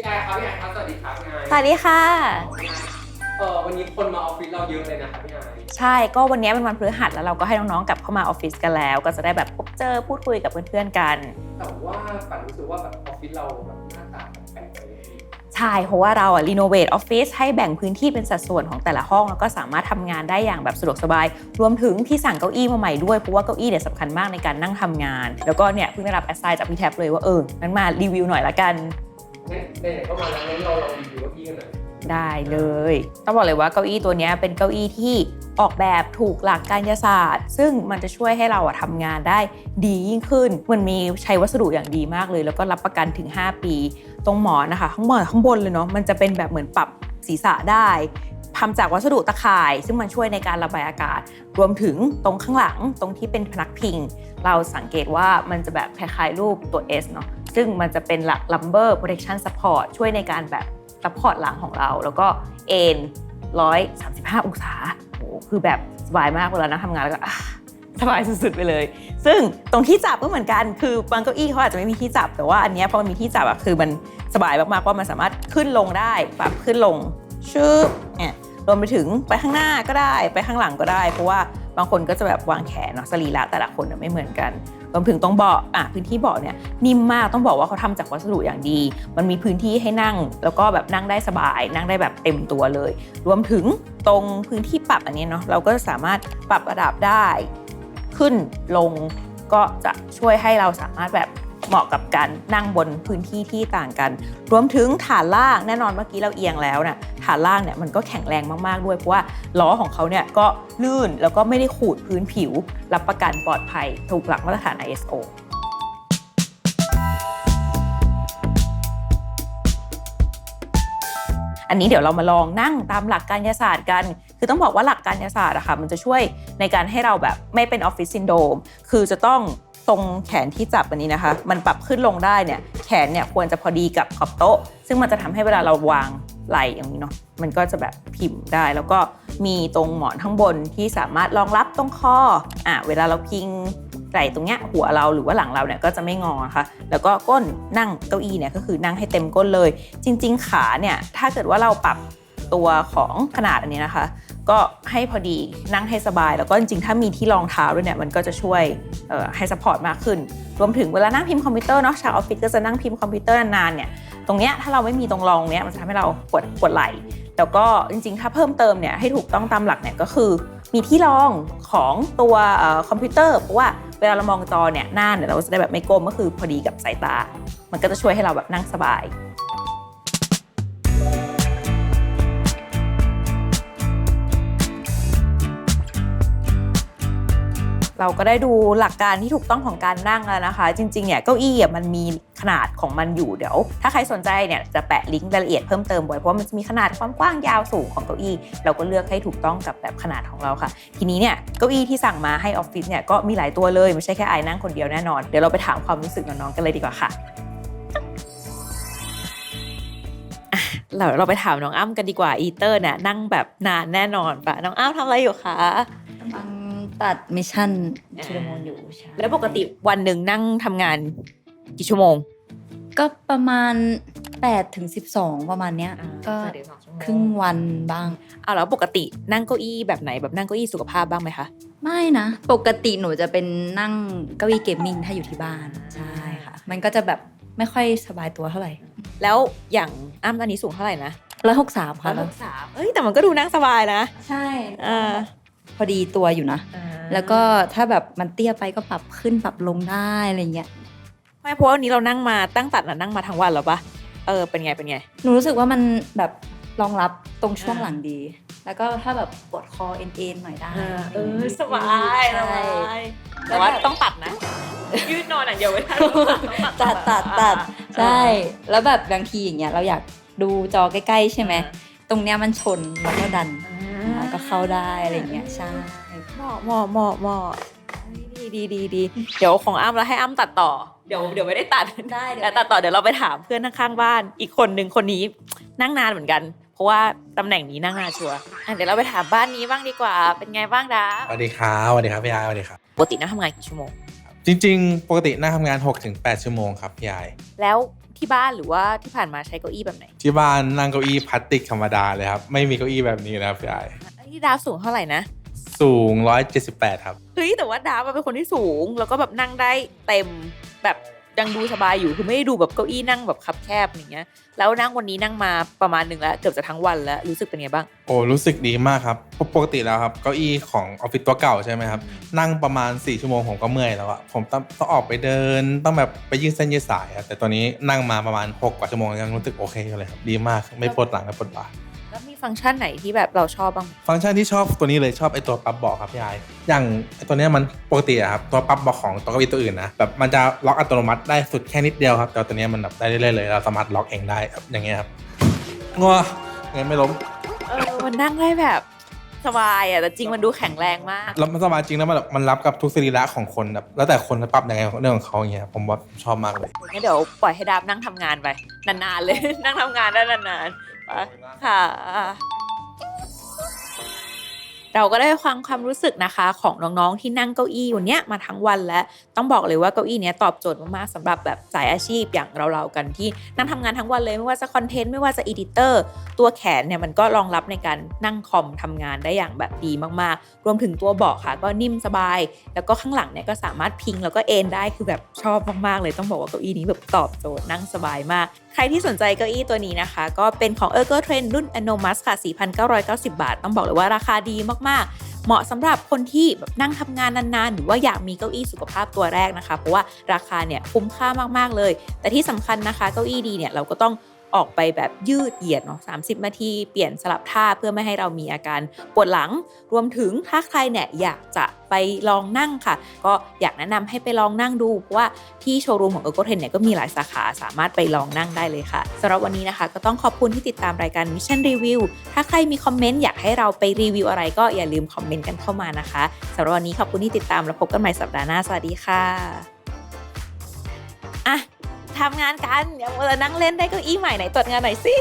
พี่ไอครับพี่ไอครับสวัสดีครับพี่ไอสวัสดีค่ะ เออวันนี้คนมาออฟฟิศเราเยอะเลยนะครับพี่ไอใช่ก็วันนี้เป็นวันพฤหัสแล้วเราก็ให้น้องๆกลับเข้ามาออฟฟิศกันแล้ว ก็จะได้แบบพบเจอพูดคุยกับเพื่อนๆกัน แต่ว่าปันรู้สึกว่าแบบออฟฟิศเราแบบหน้าตาแปลกๆไปเลยพี่ใช่เพราะว่าเราอะรีโนเวทออฟฟิศให้แบ่งพื้นที่เป็นสัดส่วนของแต่ละห้อง แล้วก็สามารถทำงานได้อย่างแบบสะดวกสบาย รวมถึงที่สั่งเก้าอี้มาใหม่ด้วยเพราะว่าเก้าอี้เนี่ยสำคัญมากในการนั่งทำงาน แล้วก็เนี่ยเพิ่งได้รับแอสไซน์จากพี่แท็บเลยว่าเอองั้นมารีวิวหน่อยละกัน งั้นไหนก็มาแล้วงั้นเราลองรีวิวเก้าอี้กันหน่อยได้เลย ต้องบอกเลยว่าเก้าอี้ตัวนี้เป็นเก้าอี้ที่ออกแบบถูกหลักการยศาสตร์ ซึ่งมันจะช่วยให้เราทำงานได้ดียิ่งขึ้น มันมีใช้วัสดุอย่างดีมากเลย แล้วก็รับประกันถึง 5 ปี ตรงหมอนนะคะ ข้างบนข้างบนเลยเนาะมันจะเป็นแบบเหมือนปรับศีรษะได้ ทำจากวัสดุตะข่าย ซึ่งมันช่วยในการระบายอากาศ รวมถึงตรงข้างหลังตรงที่เป็นพนักพิง เราสังเกตว่ามันจะแบบคล้ายๆรูปตัว S เนาะซึ่งมันจะเป็นหลัก lumbar protection support ช่วยในการแบบซัพพอร์ตหลังของเรา แล้วก็เอน135 องศาโอ้โหคือแบบสบายมากเวลานั่งทำงานแล้วก็สบายสุดๆไปเลย ซึ่งตรงที่จับก็เหมือนกัน คือบางเก้าอี้เขาอาจจะไม่มีที่จับ แต่ว่าอันนี้พอมันมีที่จับอะคือมันสบายมากๆว่ามันสามารถขึ้นลงได้ปรับขึ้นลงชึบเนี่ย รวมไปถึงไปข้างหน้าก็ได้ไปข้างหลังก็ได้ เพราะว่าบางคนก็จะแบบวางแขนเนาะสรีระแต่ละคนน่ะไม่เหมือนกันรวมถึงตรงเบาะอะพื้นที่เบาะเนี่ยนิ่มมากต้องบอกว่าเขาทำจากวัสดุอย่างดี มันมีพื้นที่ให้นั่ง แล้วก็แบบนั่งได้สบาย นั่งได้แบบเต็มตัวเลย รวมถึงตรงพื้นที่ปรับอันนี้เนาะเราก็สามารถปรับระดับได้ ขึ้นลงก็จะช่วยให้เราสามารถแบบ เหมาะกับการนั่งบนพื้นที่ที่ต่างกัน รวมถึงฐานล่างแน่นอนเมื่อกี้เราเอียงแล้วน่ะฐานล่างเนี่ยมันก็แข็งแรงมากๆด้วยเพราะว่าล้อของเขาเนี่ยก็ลื่นแล้วก็ไม่ได้ขูดพื้นผิว รับประกันปลอดภัยถูกหลักมาตรฐาน ISO อันนี้เดี๋ยวเรามาลองนั่งตามหลักการยศาสตร์กัน คือต้องบอกว่าหลักการยศาสตร์อะค่ะมันจะช่วยในการให้เราแบบไม่เป็นออฟฟิศซินโดม คือจะต้อง ตรงแขนที่จับอันนี้นะคะ มันปรับขึ้นลงได้เนี่ยแขนเนี่ยควรจะพอดีกับขอบโต๊ะ ซึ่งมันจะทำให้เวลาเราวางไหล่อย่างนี้เนาะมันก็จะแบบพิมพ์ได้ แล้วก็มีตรงหมอนข้างบนที่สามารถรองรับตรงคออะเวลาเราพิงไหล่ตรงเนี้ยหัวเราหรือว่าหลังเราเนี่ยก็จะไม่งอนะคะแล้วก็ก้นนั่งเก้าอี้เนี่ยก็คือนั่งให้เต็มก้นเลย จริง ๆ ขาเนี่ยถ้าเกิดว่าเราปรับ ตัวของขนาดอันนี้นะคะ ก็ให้พอดีนั่งให้สบาย แล้วก็จริงๆ ถ้ามีที่รองเท้าด้วยเนี่ยมันก็จะช่วยให้สปอร์ตมากขึ้น รวมถึงเวลานั่งพิมพ์คอมพิวเตอร์เนาะชาวออฟฟิศก็จะนั่งพิมพ์คอมพิวเตอร์นานๆเนี่ยตรงเนี้ยถ้าเราไม่มีตรงรองเนี้ยมันจะทำให้เราปวดปวดไหล่แล้วก็จริงๆ ถ้าเพิ่มเติมเนี่ยให้ถูกต้องตามหลักเนี่ยก็คือ มีที่รองของตัวอคอมพิวเตอร์เพราะว่าเวลาเรามองจอเนี่ยหน้าเนี่ยเราจะได้แบบไม่ก้มก็คือพอดีกับสายตา มันก็จะช่วยให้เราแบบนั่งสบาย เราก็ได้ดูหลักการที่ถูกต้องของการนั่งแล้วนะคะ จริงๆเนี่ยเก้าอี้มันมีขนาดของมันอยู่เดี๋ยว ถ้าใครสนใจเนี่ยจะแปะลิงก์รายละเอียดเพิ่มเติมไว้เพราะว่ามันจะมีขนาดความกว้างยาวสูงของเก้าอี้ เราก็เลือกให้ถูกต้องกับแบบขนาดของเราค่ะ ทีนี้เนี่ยเก้าอี้ที่สั่งมาให้ออฟฟิศเนี่ยก็มีหลายตัวเลยไม่ใช่แค่ไอนั่งคนเดียวแน่นอนเดี๋ยวเราไปถามความรู้สึกน้องๆกันเลยดีกว่าค่ะเราเราไปถามน้องอ้ำกันดีกว่าอีเตอร์เนี่ยนั่งแบบนานแน่นอนปะน้องอ้ำทำอะไรอยู่คะ ตัดมิชชั่นชิลโมนอยู่ใช่แล้วปกติวันหนึ่งนั่งทำงานกี่ชั่วโมง ก็ประมาณ8ถึง12 ประมาณเนี้ย ก็ครึ่งวันบ้างเอาแล้วปกตินั่งเก้าอี้แบบไหนแบบนั่งเก้าอี้สุขภาพบ้างไหมคะ ไม่นะ ปกติหนูจะเป็นนั่งเก้าอี้เกมมิ่งถ้าอยู่ที่บ้าน ใช่ค่ะ มันก็จะแบบไม่ค่อยสบายตัวเท่าไหร่ แล้วอย่างอ้ำตอนนี้สูงเท่าไหร่นะร้อยหกสามค่ะร้อยสามเอ้ยแต่มันก็ดูนั่งสบายนะ ใช่อ่า พอดีตัวอยู่นะ แล้วก็ถ้าแบบมันเตี้ยไปก็ปรับขึ้นปรับลงได้อะไรเงี้ยไม่เพราะว่าวันนี้เรานั่งมาตั้งตัดน่ะนั่งมาทั้งวันแล้วปะเออเป็นไงเป็นไงหนูรู้สึกว่ามันแบบรองรับตรงช่วงอ่าหลังดี แล้วก็ถ้าแบบปวดคอเอ็นเอ็นหน่อยได้เออสบายสใช่บายแต่ว่าต้องตัดนะ ยืดนอนอย่างเดียวไม่ได้ตัดตัดตัดใช่ แล้วแบบบางทีอย่างเงี้ยเราอยากดูจอใกล้ๆใช่ไหมตรงเนี้ยมันชนแล้วก็ดันแล้วก็ เข้าได้อะไรเงี้ยใช่เหมาะเหมาะเหมาะเหมาะดีดีดีดีเดี๋ยวของอ้ำแล้วให้อ้ำตัดต่อเดี๋ยวเดี๋ยวไม่ได้ตัดได้เดี๋ยวแต่ตัดต่อเดี๋ยวเราไปถามเพื่อนข้างๆบ้าน อีกคนหนึ่งคนนี้นั่งนานเหมือนกัน เพราะว่าตำแหน่งนี้นั่งนานชัวร์อะเดี๋ยวเราไปถามบ้านนี้บ้างดีกว่า เป็นไงบ้างดาสวัสดีครับสวัสดีครับพี่ไอายสวัสดีครับปกตินั่งทำงานกี่ชั่วโมงจริงๆ ปกตินั่งทำงาน 6-8 ชั่วโมงครับพี่ไอายแล้วที่บ้านหรือว่าที่ผ่านมาใช้เก้าอี้แบบไหน ที่บ้านนั่งเก้าอี้พลาสติกธรรมดาเลยครับ ไม่มีเก้าอี้แบบนี้นะครับพี่ไอาย ที่ดาวสูงเท่าไหร่นะ สูง 178 ครับ เฮ้ยแต่ว่าดาวอะเป็นคนที่สูง แล้วก็แบบนั่งได้เต็มแบบยังดูสบายอยู่คือไม่ได้ดูแบบเก้าอี้นั่งแบบคับแคบอย่างเงี้ย แล้วนั่งวันนี้นั่งมาประมาณหนึ่งแล้วเกือบจะทั้งวันแล้วรู้สึกเป็นไงบ้าง โอ้รู้สึกดีมากครับเพราะปกติแล้วครับเก้าอี้ของออฟฟิศตัวเก่าใช่ไหมครับนั่งประมาณ4ชั่วโมงผมก็เมื่อยแล้วอะผมต้องต้องออกไปเดินต้องแบบไปยืดเส้นยืดสายอะแต่ตัวนี้นั่งมาประมาณ6กว่าชั่วโมงยังรู้สึกโอเคอยู่เลยครับดีมากไม่ปวดหลังไม่ปวดบ่าแล้วมี ฟังก์ชันไหนที่แบบเราชอบบ้าง ฟังก์ชันที่ชอบตัวนี้เลยชอบไอตัวปรับเบาะครับพี่ไออย่างไอตัวเนี้ยมันปกติอะครับตัวปรับเบาะของตัวเก้าอี้ตัวอื่นนะแบบมันจะล็อกอัตโนมัติได้สุดแค่นิดเดียวครับแต่ตัวเนี้ยมันแบบได้เรื่อยๆเลยเราสามารถล็อกเองได้ครับอย่างเงี้ยครับงัวเงี้ยไม่ล้มเออมันนั่งได้แบบ สบายอะแต่จริงมันดูแข็งแรงมาก แล้วมันสบายจริงแล้วมันแบบมันรับกับทุกสรีระของคนแบบแล้วแต่คนจะปรับยังไงเรื่องของเขาอย่างเงี้ยผมว่าชอบมากเลยงั้นเดี๋ยวปล่อยให้ดาบนั่งทำงานไปนานๆเลย นั่งทำงานได้นานๆไปค่ะ เราก็ได้ฟังความรู้สึกนะคะ ของน้องๆที่นั่งเก้าอี้วันเนี้ยมาทั้งวันแล้วต้องบอกเลยว่าเก้าอี้เนี้ยตอบโจทย์มากๆสำหรับแบบสายอาชีพอย่างเราๆกันที่นั่งทำงานทั้งวันเลยไม่ว่าจะคอนเทนต์ไม่ว่าจะอีดิเตอร์ตัวแขนเนี่ยมันก็รองรับในการนั่งคอมทำงานได้อย่างแบบดีมากๆ รวมถึงตัวเบาะค่ะ ก็นิ่มสบาย แล้วก็ข้างหลังเนี่ยก็สามารถพิงแล้วก็เอนได้คือแบบชอบมากๆเลยต้องบอกว่าเก้าอี้นี้แบบตอบโจทย์นั่งสบายมากใครที่สนใจเก้าอี้ตัวนี้นะคะ ก็เป็นของ e r g o Trend รุ่น Anomas ค่ะ 4,990 บาท ต้องบอกเลยว่าราคาดีมากๆ เหมาะสำหรับคนที่แบบนั่งทำงานนานๆ หรือว่าอยากมีเก้าอี้สุขภาพตัวแรกนะคะ เพราะว่าราคาเนี่ยคุ้มค่ามากๆเลย แต่ที่สำคัญนะคะเก้าอี้ดีเนี่ยเราก็ต้อง ออกไปแบบยืดเหยียดเนาะ30นาทีเปลี่ยนสลับท่าเพื่อไม่ให้เรามีอาการปวดหลัง รวมถึงถ้าใครเนี่ยอยากจะไปลองนั่งค่ะ ก็อยากแนะนำให้ไปลองนั่งดู เพราะว่าที่โชว์รูมของ e r g o t r e n เนี่ยก็มีหลายสาขาสามารถไปลองนั่งได้เลยค่ะสำหรับวันนี้นะคะ ก็ต้องขอบคุณที่ติดตามรายการ Mission Review ถ้าใครมีคอมเมนต์อยากให้เราไปรีวิวอะไรก็อย่าลืมคอมเมนต์กันเข้ามานะคะสำหรับวันนี้ขอบคุณที่ติดตามแล้วพบกันใหม่สัปดาห์หน้าสวัสดีค่ะอะ ทำงานกันอย่ามัวแต่นั่งเล่นได้เก้าอี้ใหม่ไหนตรวจงานหน่อยสิ